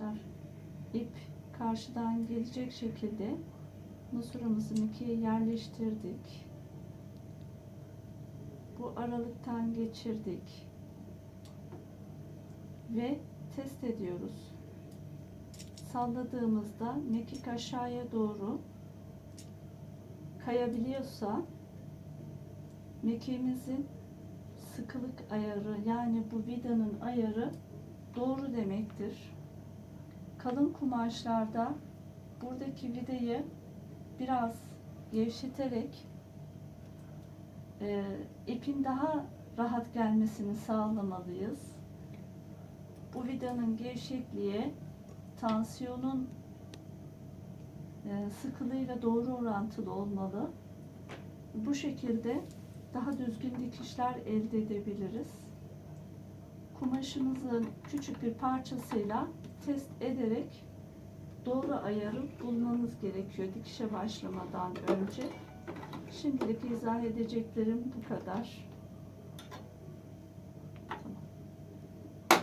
arkadaşlar. İp karşıdan gelecek şekilde masuramızın ikiye yerleştirdik. Bu aralıktan geçirdik. Ve test ediyoruz. Salladığımızda mekik aşağıya doğru kayabiliyorsa mekiğimizin sıkılık ayarı yani bu vidanın ayarı doğru demektir. Kalın kumaşlarda buradaki vidayı biraz gevşeterek e, ipin daha rahat gelmesini sağlamalıyız. Bu vidanın gevşekliği tansiyonun e, sıkılığıyla doğru orantılı olmalı. Bu şekilde daha düzgün dikişler elde edebiliriz. Kumaşımızın küçük bir parçasıyla test ederek doğru ayarı bulmamız gerekiyor dikişe başlamadan önce. Şimdilik izah edeceklerim bu kadar.